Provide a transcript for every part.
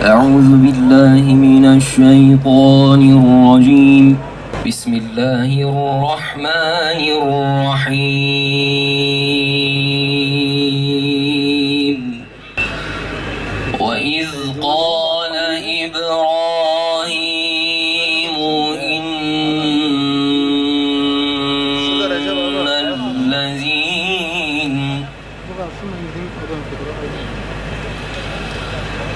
أعوذ بالله من الشيطان الرجيم. بسم الله الرحمن الرحيم. وإذ قال إبراهيم إن الذين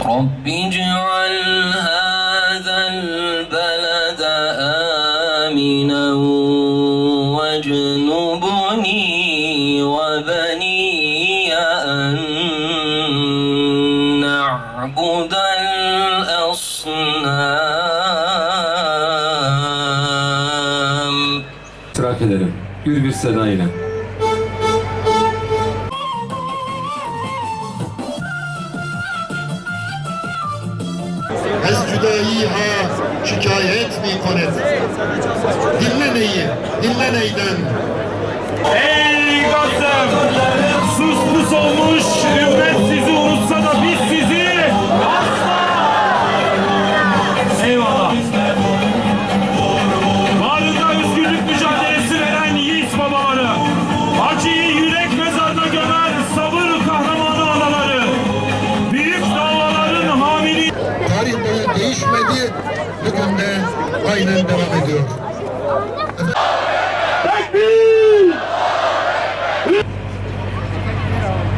رب اجعل هذا البلد آمنا واجنبني وبني أن نعبد الأصنام İtirak ederim. Gür bir seda konet. Dinle neyi? Dinle neyden? Ey Gazem! Sus pus olmuş aynen devam ediyor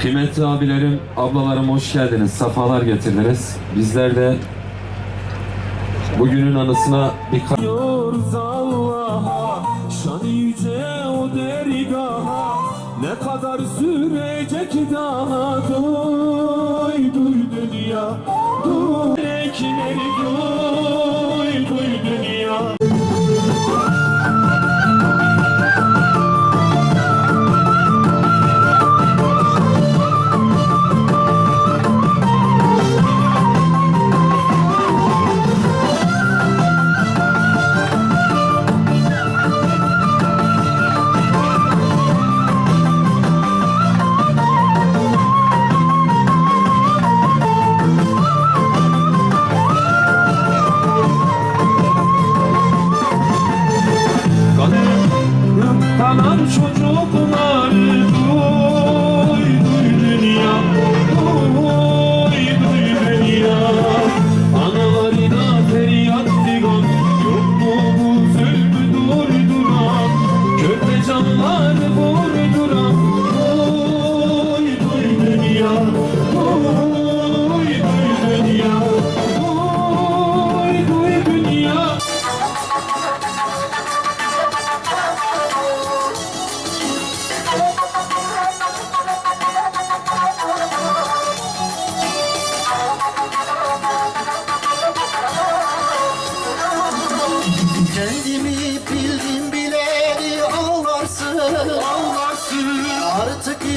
Kıymetli abilerim, ablalarım hoş geldiniz. Safalar getirdiniz. Bizler de bugünün anısına bir ka- Diyoruz Allah'a Şanı yüce o dergaha Ne kadar sürecek daha Duy duy dünya Duy Ekleri duy Kalan çocuklar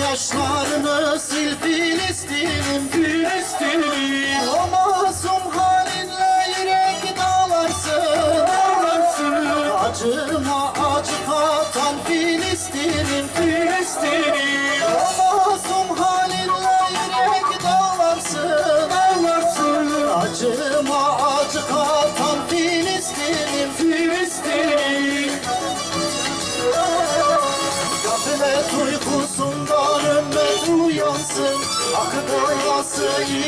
Artık yaşlarını sil Filistin'im Filistin'im O masum halinle yürek dağlarsın Ağlarsın Acıma acı katan Filistin'im Filistin'im O masum halinle yürek dağlarsın Ağlarsın Acıma boyası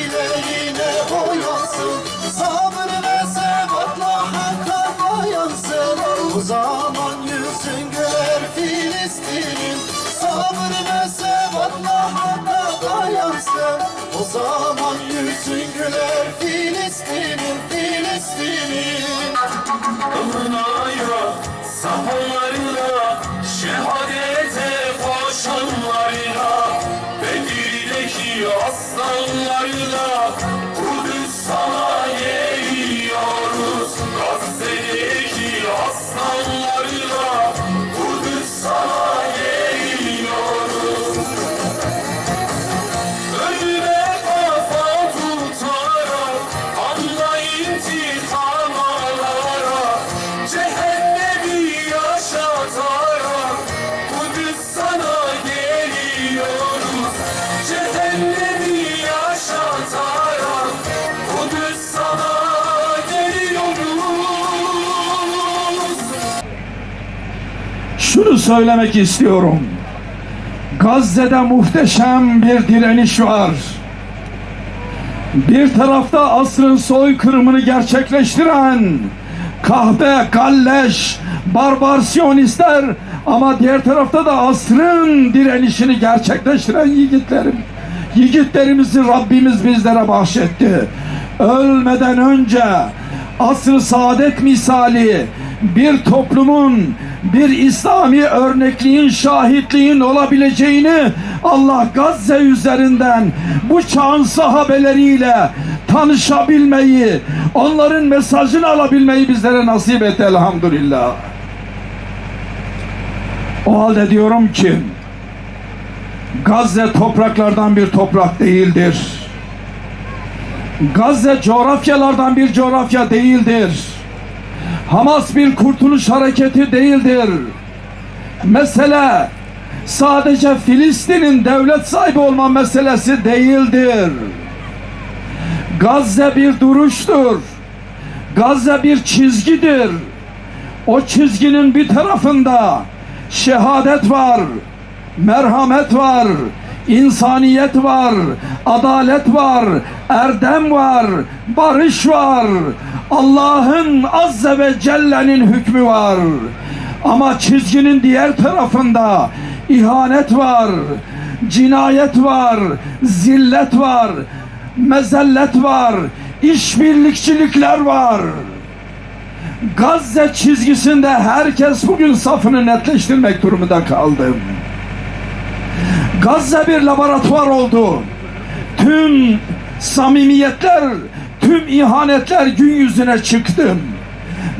boyansın Sabır ve sebatla hakka dayansın. Bu zaman yüzün güler Filistin'in. Sabır ve sebatla hakka dayansın. O zaman yüzün güler Filistin'in Filistin'in. Kılınaya Safonlarıyla Şehadete Bedir'deki aslanlarıyla Kudüs sana şunu söylemek istiyorum. Gazze'de muhteşem bir direniş var. Bir tarafta asrın soykırımını gerçekleştiren kahpe, galleş, barbar siyonistler ama diğer tarafta da asrın direnişini gerçekleştiren yiğitlerim. Yiğitlerimizi Rabbimiz bizlere bahşetti. Ölmeden önce asr-ı saadet misali bir toplumun bir İslami örnekliğin, şahitliğin olabileceğini Allah Gazze üzerinden bu çağın sahabeleriyle tanışabilmeyi, onların mesajını alabilmeyi bizlere nasip etti elhamdülillah. O halde diyorum ki Gazze topraklardan bir toprak değildir. Gazze coğrafyalardan bir coğrafya değildir. Hamas bir kurtuluş hareketi değildir. Mesele sadece Filistin'in devlet sahibi olma meselesi değildir. Gazze bir duruştur. Gazze bir çizgidir. O çizginin bir tarafında şehadet var, merhamet var, insaniyet var, adalet var, erdem var, barış var. Allah'ın azze ve celle'nin hükmü var. Ama çizginin diğer tarafında ihanet var, cinayet var, zillet var, mezellet var, işbirlikçilikler var. Gazze çizgisinde herkes bugün safını netleştirmek durumunda kaldı. Gazze bir laboratuvar oldu. Tüm samimiyetler, tüm ihanetler gün yüzüne çıktı.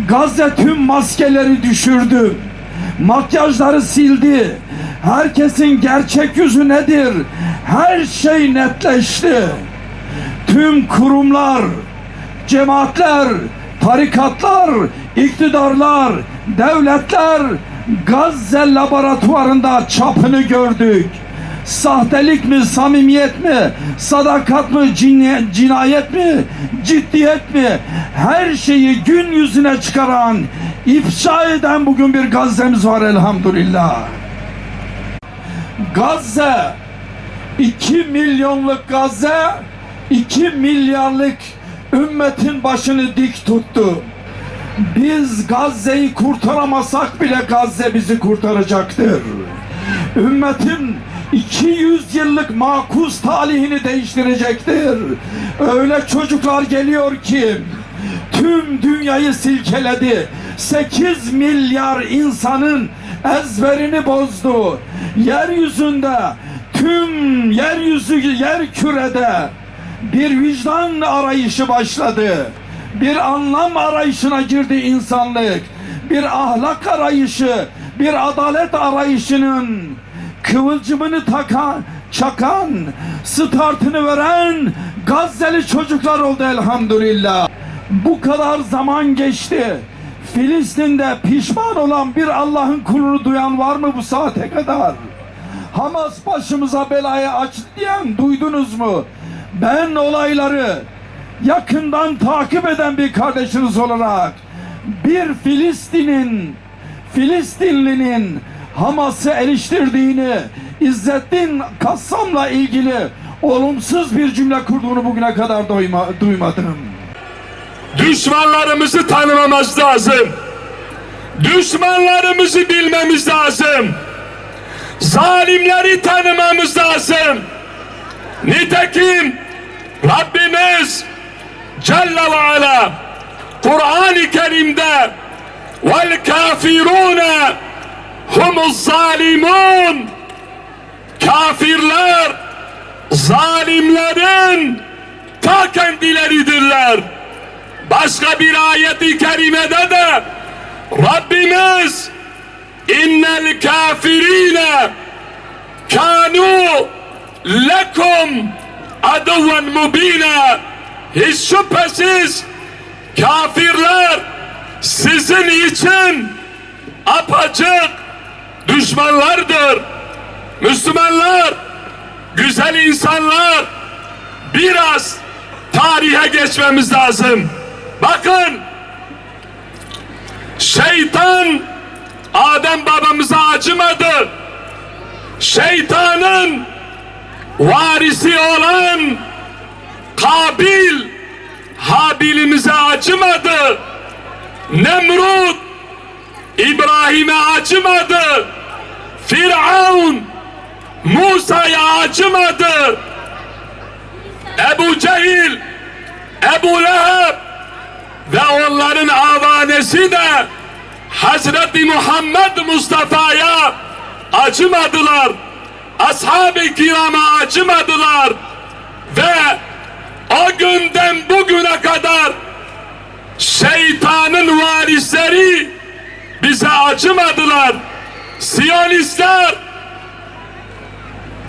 Gazze tüm maskeleri düşürdü. Makyajları sildi. Herkesin gerçek yüzü nedir? Her şey netleşti. Tüm kurumlar, cemaatler, tarikatlar, iktidarlar, devletler Gazze laboratuvarında çapını gördük. Sahtelik mi, samimiyet mi, sadakat mı, cinayet mi, ciddiyet mi? Her şeyi gün yüzüne çıkaran, ifşa eden bugün bir Gazze'miz var elhamdülillah. Gazze 2 milyonluk Gazze 2 milyarlık ümmetin başını dik tuttu. Biz Gazze'yi kurtaramasak bile Gazze bizi kurtaracaktır. Ümmetin 200 yıllık makus talihini değiştirecektir. Öyle çocuklar geliyor ki tüm dünyayı silkeledi. 8 milyar insanın ezberini bozdu. Yeryüzünde tüm yeryüzü yer kürede bir vicdan arayışı başladı. Bir anlam arayışına girdi insanlık. Bir ahlak arayışı, bir adalet arayışının kıvılcımını takan, çakan, startını veren Gazze'li çocuklar oldu elhamdülillah. Bu kadar zaman geçti. Filistin'de pişman olan bir Allah'ın kulunu duyan var mı bu saate kadar? Hamas başımıza belayı açtı diyen duydunuz mu? Ben olayları yakından takip eden bir kardeşiniz olarak bir Filistin'in Filistinlinin Hamas'ı eleştirdiğini İzzettin Kassam'la ilgili olumsuz bir cümle kurduğunu bugüne kadar doyma, duymadım. Düşmanlarımızı tanımamız lazım. Düşmanlarımızı bilmemiz lazım. Zalimleri tanımamız lazım. Nitekim Rabbimiz Celle ve Ala Kur'an-ı Kerim'de vel kafirune humuz zalimun kafirler zalimlerin ta kendileridirler. Başka bir ayeti kerimede de Rabbimiz innel kafirine kanu lekum aduven mubina hiç şüphesiz kafirler sizin için apaçık düşmanlardır. Müslümanlar, güzel insanlar biraz tarihe geçmemiz lazım. Bakın şeytan Adem babamıza acımadı. Şeytanın varisi olan Kabil Habil'imize acımadı. Nemrut İbrahim'e acımadı. Firavun Musa'ya acımadı. Ebu Cehil, Ebu Leheb ve onların avanesi de Hazreti Muhammed Mustafa'ya acımadılar. Ashab-ı kirama acımadılar. Ve o günden bugüne kadar şeytanın varisleri bize acımadılar. Siyonistler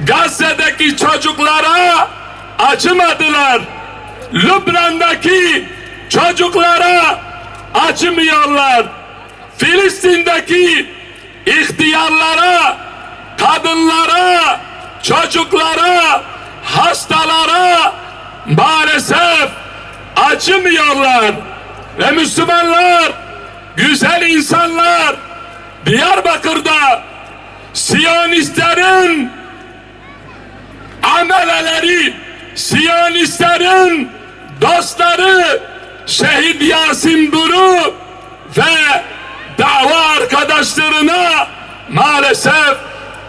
Gazze'deki çocuklara acımadılar. Lübnan'daki çocuklara acımıyorlar. Filistin'deki ihtiyarlara, kadınlara, çocuklara, hastalara maalesef acımıyorlar. Ve Müslümanlar, güzel insanlar Diyarbakır'da Siyonistlerin ameleleri, Siyonistlerin dostları Şehit Yasin Duru ve dava arkadaşlarına maalesef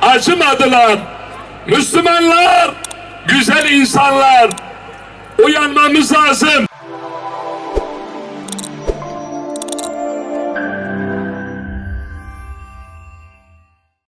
acımadılar. Müslümanlar, güzel insanlar uyanmamız lazım.